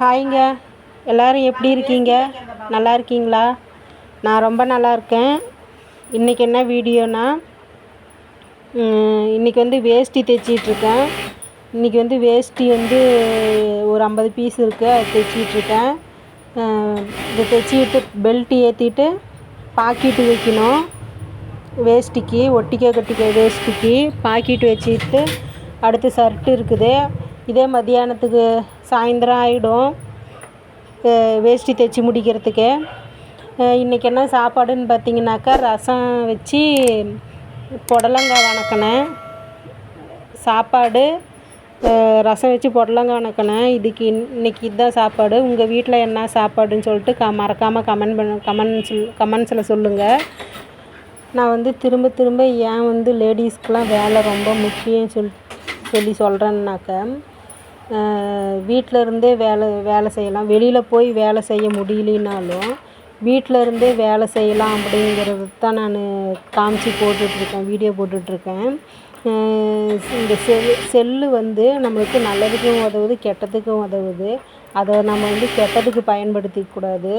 ஹாய்ங்க. எல்லோரும் எப்படி இருக்கீங்க? நல்லா இருக்கீங்களா? நான் ரொம்ப நல்லா இருக்கேன். இன்றைக்கி என்ன வீடியோனா இன்றைக்கி வந்து வேஷ்டி தைச்சிட்ருக்கேன் இன்றைக்கி வந்து வேஷ்டி வந்து ஒரு ஐம்பது பீஸ் இருக்குது அது தைச்சிட்ருக்கேன் இதை தைச்சிட்டு பெல்ட் ஏற்றிட்டு பாக்கெட்டு வைக்கணும். வேஷ்டிக்கு ஒட்டிக்க கட்டிக்க வேஷ்டிக்கு பாக்கெட் வச்சுட்டு அடுத்து ஷர்ட்டு இருக்குது. இதே மத்தியானத்துக்கு சாயந்தரம் ஆகிடும் வேஷ்டி தைச்சி முடிக்கிறதுக்கு. இன்றைக்கி என்ன சாப்பாடுன்னு பார்த்தீங்கன்னாக்கா ரசம் வச்சு புடலங்காய் வணக்கினேன். சாப்பாடு ரசம் வச்சு புடலங்காய் வணக்கினேன். இதுக்கு இன்றைக்கி இதுதான் சாப்பாடு. உங்கள் வீட்டில் என்ன சாப்பாடுன்னு சொல்லிட்டு க மறக்காமல் கமெண்ட் பண்ண கமெண்ட் சொல் கமெண்ட்ஸில் சொல்லுங்கள் நான் வந்து திரும்ப திரும்ப ஏன் வந்து லேடிஸ்க்கெலாம் வேலை ரொம்ப முக்கியம் சொல் சொல்லி சொல்கிறேன்னாக்கா வீட்டில் இருந்தே வேலை வேலை செய்யலாம். வெளியில் போய் வேலை செய்ய முடியலினாலும் வீட்டில் இருந்தே வேலை செய்யலாம் அப்படிங்கிறது தான் நான் காமிச்சு போட்டுட்ருக்கேன் வீடியோ போட்டுட்ருக்கேன். இந்த செல் செல்லு வந்து நம்மளுக்கு நல்லதுக்கும் உதவுது கெட்டதுக்கும் உதவுது. அதை நம்ம வந்து கெட்டதுக்கு பயன்படுத்திக்கூடாது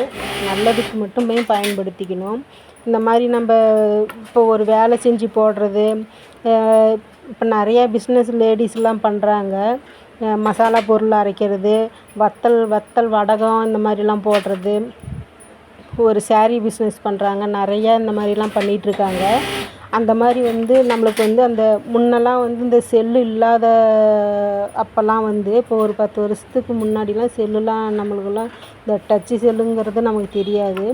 நல்லதுக்கு மட்டுமே பயன்படுத்திக்கணும். இந்த மாதிரி நம்ம இப்போ ஒரு வேலை செஞ்சு போடுறது இப்போ நிறையா பிஸ்னஸ் லேடிஸ்லாம் பண்ணுறாங்க மசாலா பொருள் அரைக்கிறது வத்தல் வத்தல் வடகம் இந்த மாதிரிலாம் போடுறது. ஒரு ஸேரீ பிஸ்னஸ் பண்ணுறாங்க நிறையா இந்த மாதிரிலாம் பண்ணிகிட்ருக்காங்க அந்த மாதிரி வந்து நம்மளுக்கு வந்து அந்த முன்னெல்லாம் வந்து இந்த செல்லு இல்லாத அப்போல்லாம் வந்து இப்போ ஒரு பத்து வருஷத்துக்கு முன்னாடிலாம் செல்லுலாம் நம்மளுக்குலாம் இந்த டச்சு செல்லுங்கிறது நமக்கு தெரியாது.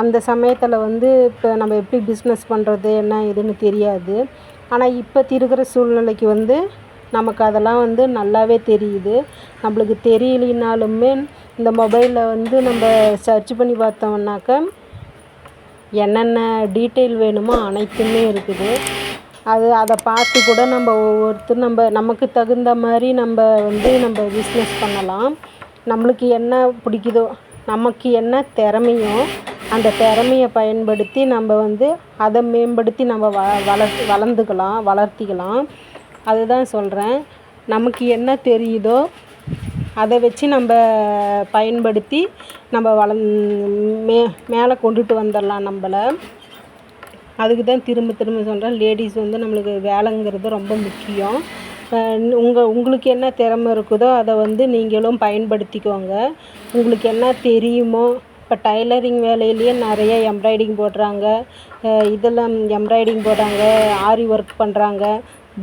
அந்த சமயத்தில் வந்து இப்போ நம்ம எப்படி பிஸ்னஸ் பண்ணுறது என்ன ஏதுன்னு தெரியாது. ஆனால் இப்போத்தி இருக்கிற சூழ்நிலைக்கு வந்து நமக்கு அதெல்லாம் வந்து நல்லாவே தெரியுது. நம்மளுக்கு தெரியலினாலுமே இந்த மொபைலில் வந்து நம்ம சர்ச் பண்ணி பார்த்தோம்னாக்கா என்னென்ன டீட்டெயில் வேணுமோ அனைத்துமே இருக்குது. அது அதை பார்த்து கூட நம்ம ஒவ்வொருத்தரும் நம்ம நமக்கு தகுந்த மாதிரி நம்ம வந்து நம்ம பிஸ்னஸ் பண்ணலாம். நம்மளுக்கு என்ன பிடிக்குதோ நமக்கு என்ன திறமையோ அந்த திறமைய பயன்படுத்தி நம்ம வந்து அதை மேம்படுத்தி நம்ம வ வளர் வளர்ந்துக்கலாம் வளர்த்திக்கலாம். அதுதான் சொல்கிறேன் நமக்கு என்ன தெரியுதோ அதை வச்சு நம்ம பயன்படுத்தி நம்ம வளந் மே மேலே கொண்டுட்டு வந்துடலாம் நம்மள. அதுக்கு தான் திரும்ப திரும்ப சொல்கிறேன் லேடிஸ் வந்து நம்மளுக்கு வேலைங்கிறது ரொம்ப முக்கியம். உங்கள் உங்களுக்கு என்ன திறமை இருக்குதோ அதை வந்து நீங்களும் பயன்படுத்திக்கோங்க. உங்களுக்கு என்ன தெரியுமோ இப்போ டைலரிங் வேலையிலேயே நிறைய எம்ப்ராய்டிங் போடுறாங்க. இதெல்லாம் எம்ப்ராய்டிங் போடுறாங்க ஆரி ஒர்க் பண்ணுறாங்க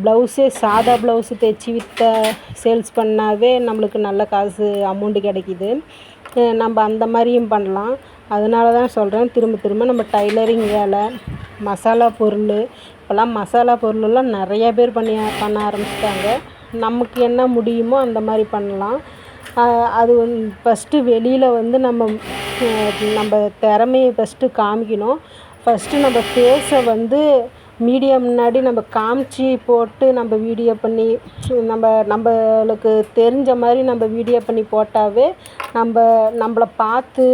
ப்ளவுஸே சாதா ப்ளவுஸு தைச்சி விற்ற சேல்ஸ் பண்ணாவே நம்மளுக்கு நல்ல காசு அமௌண்ட்டு கிடைக்கிது. நம்ம அந்த மாதிரியும் பண்ணலாம். அதனால தான் சொல்கிறேன் திரும்ப திரும்ப நம்ம டைலரிங் வேலை மசாலா பொருள் இப்போல்லாம் மசாலா பொருளெல்லாம் நிறையா பேர் பண்ணி பண்ண ஆரம்பிச்சிட்டாங்க. நமக்கு என்ன முடியுமோ அந்த மாதிரி பண்ணலாம். அது வந்து ஃபஸ்ட்டு வெளியில் வந்து நம்ம நம்ம திறமைய ஃபஸ்ட்டு காமிக்கணும். ஃபஸ்ட்டு நம்ம ஃபேஸை வந்து மீடியா முன்னாடி நம்ம காமிச்சு போட்டு நம்ம வீடியோ பண்ணி நம்ம நம்மளுக்கு தெரிஞ்ச மாதிரி நம்ம வீடியோ பண்ணி போட்டாவே நம்ம நம்மள பார்த்து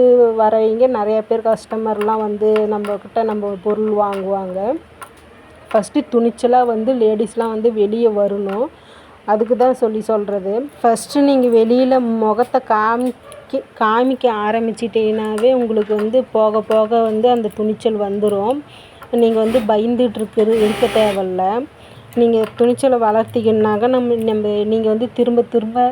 வரவங்க நிறைய பேர் கஸ்டமர்லாம் வந்து நம்மக்கிட்ட நம்ம பொருள் வாங்குவாங்க. ஃபஸ்ட்டு துணிச்சலாக வந்து லேடிஸ்லாம் வந்து வெளியே வரணும். அதுக்கு தான் சொல்லி சொல்கிறது ஃபஸ்ட்டு நீங்கள் வெளியில் முகத்தை காமிக்க காமிக்க ஆரம்பிச்சிட்டிங்கனாவே உங்களுக்கு வந்து போக போக வந்து அந்த துணிச்சல் வந்துடும் நீங்கள் வந்து பயந்துகிட்ருக்குறது இருக்க தேவையில்ல. நீங்கள் துணிச்சலை வளர்த்திக்கினாக்க நம்ம நம்ம நீங்கள் வந்து திரும்ப திரும்ப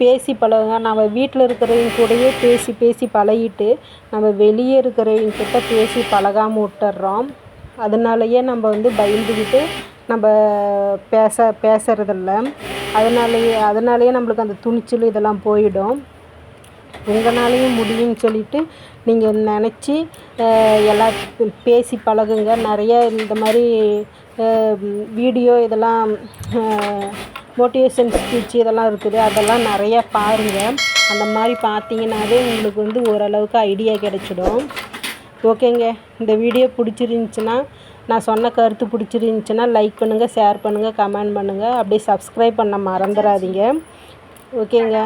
பேசி பழகுங்க. நம்ம வீட்டில் இருக்கிறவங்க கூடயே பேசி பேசி பழகிட்டு நம்ம வெளியே இருக்கிறவங்க கிட்ட பேசி பழகாமல் விட்டுறோம். அதனாலயே நம்ம வந்து பயந்துக்கிட்டு நம்ம பேச பேசுறதில்ல. அதனாலயே அதனாலயே நம்மளுக்கு அந்த துணிச்சல் இதெல்லாம் போயிடும். உங்களாலையும் முடியும்னு சொல்லிட்டு நீங்கள் நினச்சி எல்லா பேசி பழகுங்க. நிறைய இந்த மாதிரி வீடியோ இதெல்லாம் மோட்டிவேஷன் ஸ்பீச் இதெல்லாம் இருக்குது. அதெல்லாம் நிறையா பாருங்கள் அந்த மாதிரி பார்த்தீங்கன்னாவே உங்களுக்கு வந்து ஓரளவுக்கு ஐடியா கிடச்சிடும். ஓகேங்க. இந்த வீடியோ பிடிச்சிருந்துச்சின்னா நான் சொன்ன கருத்து பிடிச்சிருந்துச்சின்னா லைக் பண்ணுங்கள் ஷேர் பண்ணுங்கள் கமெண்ட் பண்ணுங்கள் அப்படியே சப்ஸ்கிரைப் பண்ண மறந்துடாதீங்க. ஓகேங்க.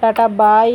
Tata bye.